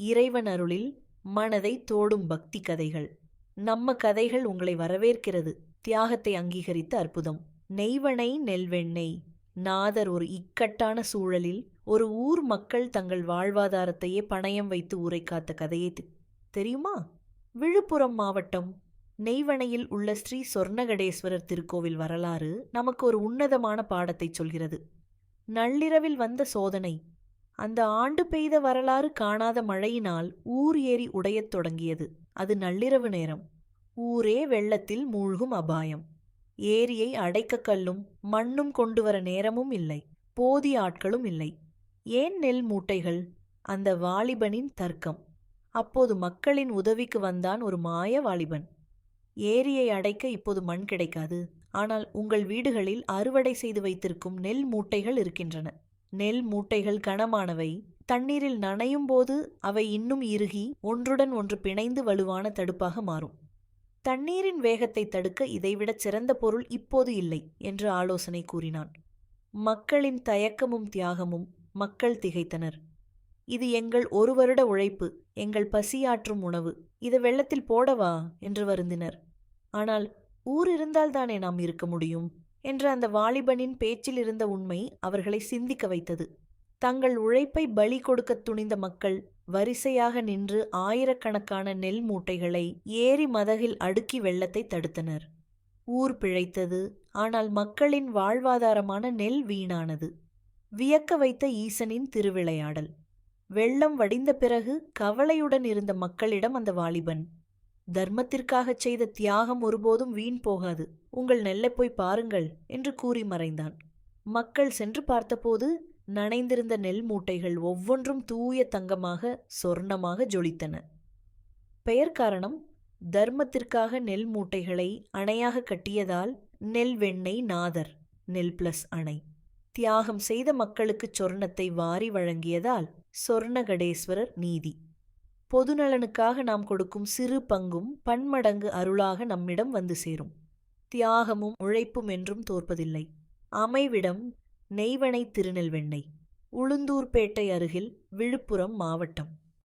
இறைவன் அருளில் மனதை தோடும் பக்தி கதைகள். நம்ம கதைகள் உங்களை வரவேற்கிறது. தியாகத்தை அங்கீகரித்த அற்புதம். நெய்வனை நெல்வெண்ணெய். நாதர் ஒரு இக்கட்டான சூழலில் ஒரு ஊர் மக்கள் தங்கள் வாழ்வாதாரத்தையே பணயம் வைத்து ஊரை காத்த கதையை தெரியுமா? விழுப்புரம் மாவட்டம் நெய்வனையில் உள்ள ஸ்ரீ சொர்ணகடேஸ்வரர் திருக்கோவில் வரலாறு நமக்கு ஒரு உன்னதமான பாடத்தை சொல்கிறது. நள்ளிரவில் வந்த சோதனை. அந்த ஆண்டு பெய்த வரலாறு காணாத மழையினால் ஊர் ஏரி உடையத் தொடங்கியது. அது நள்ளிரவு நேரம். ஊரே வெள்ளத்தில் மூழ்கும் அபாயம். ஏரியை அடைக்க கல்லும் மண்ணும் கொண்டு வர நேரமும் இல்லை. போதிய ஆட்களும் இல்லை. ஏன் நெல் மூட்டைகள்? அந்த வாலிபனின் தர்க்கம். அப்போது மக்களின் உதவிக்கு வந்தான் ஒரு மாய வாலிபன். ஏரியை அடைக்க இப்போது மண் கிடைக்காது. ஆனால் உங்கள் வீடுகளில் அறுவடை செய்து வைத்திருக்கும் நெல் மூட்டைகள் இருக்கின்றன. நெல் மூட்டைகள் கனமானவை. தண்ணீரில் நனையும் போது அவை இன்னும் இறுகி ஒன்றுடன் ஒன்று பிணைந்து வலுவான தடுப்பாக மாறும். தண்ணீரின் வேகத்தை தடுக்க இதைவிட சிறந்த பொருள் இப்போது இல்லை என்று ஆலோசனை கூறினான். மக்களின் தயக்கமும் தியாகமும் மக்கள் திகைத்தனர். இது எங்கள் ஒரு வருட உழைப்பு எங்கள் பசியாற்றும் உணவு. இதை வெள்ளத்தில் போடவா? என்று வருந்தினர். ஆனால் ஊர் இருந்தால்தானே நாம் இருக்க முடியும்? என்ற அந்த வாலிபனின் பேச்சில் இருந்த உண்மை அவர்களை சிந்திக்க வைத்தது. தங்கள் உழைப்பை பலி கொடுக்கத் துணிந்த மக்கள் வரிசையாக நின்று ஆயிரக்கணக்கான நெல் மூட்டைகளை ஏரி மதகில் அடுக்கி வெள்ளத்தை தடுத்தனர். ஊர் பிழைத்தது ஆனால் மக்களின் வாழ்வாதாரமான நெல் வீணானது. வியக்க வைத்த ஈசனின் திருவிளையாடல். வெள்ளம் வடிந்த பிறகு கவலையுடன் இருந்த மக்களிடம் அந்த வாலிபன் தர்மத்திற்காகச் செய்த தியாகம் ஒருபோதும் வீண் போகாது. உங்கள் நெல்லை போய் பாருங்கள் என்று கூறி மறைந்தான். மக்கள் சென்று பார்த்தபோது நனைந்திருந்த நெல் மூட்டைகள் ஒவ்வொன்றும் தூய தங்கமாக சொர்ணமாக ஜொலித்தன. பெயர் காரணம் தர்மத்திற்காக நெல் மூட்டைகளை அணையாக கட்டியதால் நெல் வெண்ணெய் நாதர் நெல் பிளஸ் அணை. தியாகம் செய்த மக்களுக்கு சொர்ணத்தை வாரி வழங்கியதால் சொர்ணகடேஸ்வரர் நீதி. பொதுநலனுக்காக நாம் கொடுக்கும் சிறு பங்கும் பன்மடங்கு அருளாக நம்மிடம் வந்து சேரும். தியாகமும் உழைப்பும் என்றும் தோற்பதில்லை. அமைவிடம் நெய்வனை திருநெல்வெண்ணை உளுந்தூர்பேட்டை அருகில் விழுப்புரம் மாவட்டம்.